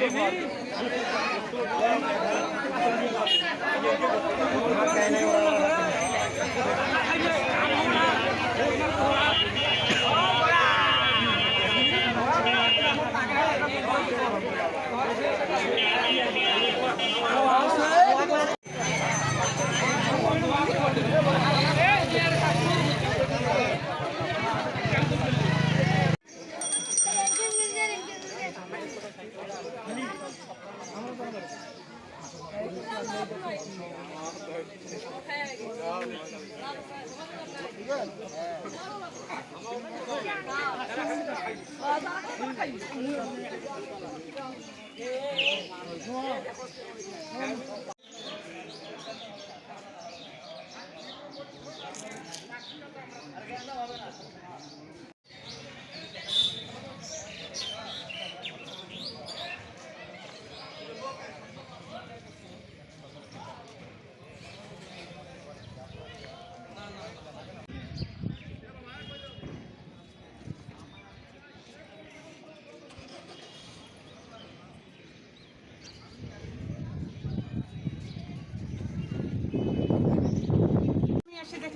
আমি এসে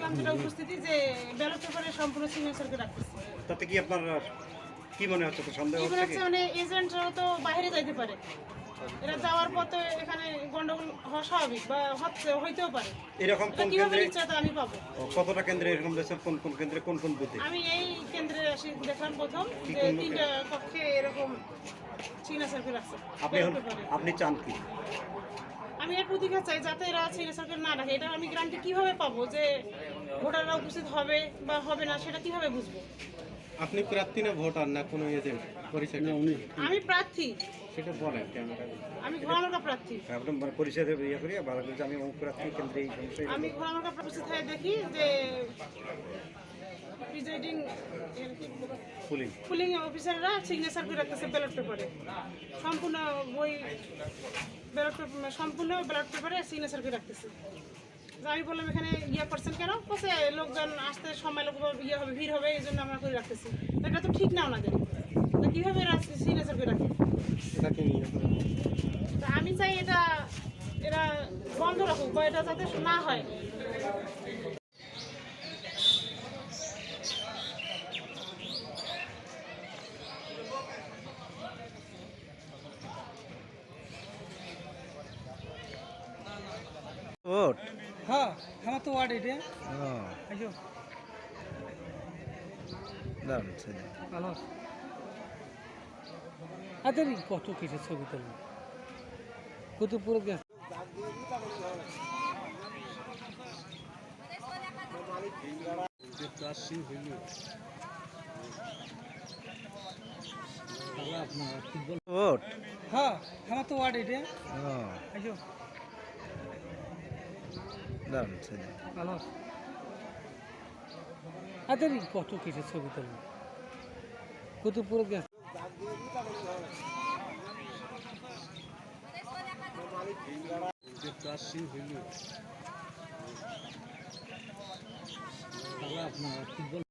দেখলাম যেটা উপস্থিতি যে ব্যালট পেপারে সম্পূর্ণ সিগনেচারকে রাখতেছে তাতে কি আপনার কি মনে হচ্ছে? তো সন্দেহ হচ্ছে কি? মানে এজেন্টরাও তো বাইরে যাইতে পারে। এরা যাওয়ার পথে এখানে গন্ডগোল হওয়া স্বাভাবিক বা হচ্ছে হইতেও পারে। এরকম এটা কোন কীভাবে কেন্দ্রে? নিশ্চয়তা আমি পাবো। কতটা কেন্দ্রে এরকম দেখছেন কোন কোন কেন্দ্রে কোন কোন বুথে? আমি এই কেন্দ্রে আসি দেখলাম প্রথম যে তিনটা কক্ষে এরকম সিগনেচারকে রাখছে আপনি আপনি চান কি? আমি এর প্রতিকার চাই যাতে এরা সিগনেচারকে না রাখে এটা আমি গ্রামকে কীভাবে পাবো যে ভোটাররা উপস্থিত হবে বা হবে না সেটা কীভাবে বুঝব? আপনি প্রার্থী না ভোটার না কোনো এজেন্ট পরিচয় উনি। আমি প্রার্থী। সেটা বলেন ক্যামেরা আমি ঘোরানোকা প্রার্থী। আপনি মানে পরিচয় দেবে ইয়ে করি ভালো করে আমি অমুক প্রার্থী কেন্দ্রে এই সমস্যা আমি ঘোরানোকা উপস্থিত হয়ে দেখি যে প্রিজাইডিং পুলিং পুলিং অফিসাররা সিগনেচার করে রাখতেছে ব্যালট পেপারে সম্পূর্ণ বই ব্যালট পেপার সম্পূর্ণ ব্যালট পেপারে সিগনেচার করে রাখতেছে। আমি বললাম এখানে ইয়ে করছেন কেন? বলছে লোকজন আসতে সময় লোক ইয়ে হবে ভিড় হবে এই জন্য আমরা করে রাখতেছি। এটা তো ঠিক না ওনাদের। তো কীভাবে সিগনেচার করে রাখে? তা আমি চাই এটা এরা বন্ধ রাখুক বা এটা যাতে না হয়। ভোট। হ্যাঁ আমার তো ওয়ার্ড এটা। আইসো দারুণ ছেলে। ভালো আদের কত কিছু ছবি তুলব কত পুরো গেছে ভোট হ্যাঁ আমার তো ওয়ার্ড এটা। আইসো দারুণ ছেলে কত কিছু ছবি তুলবে? কত পুরো গেছে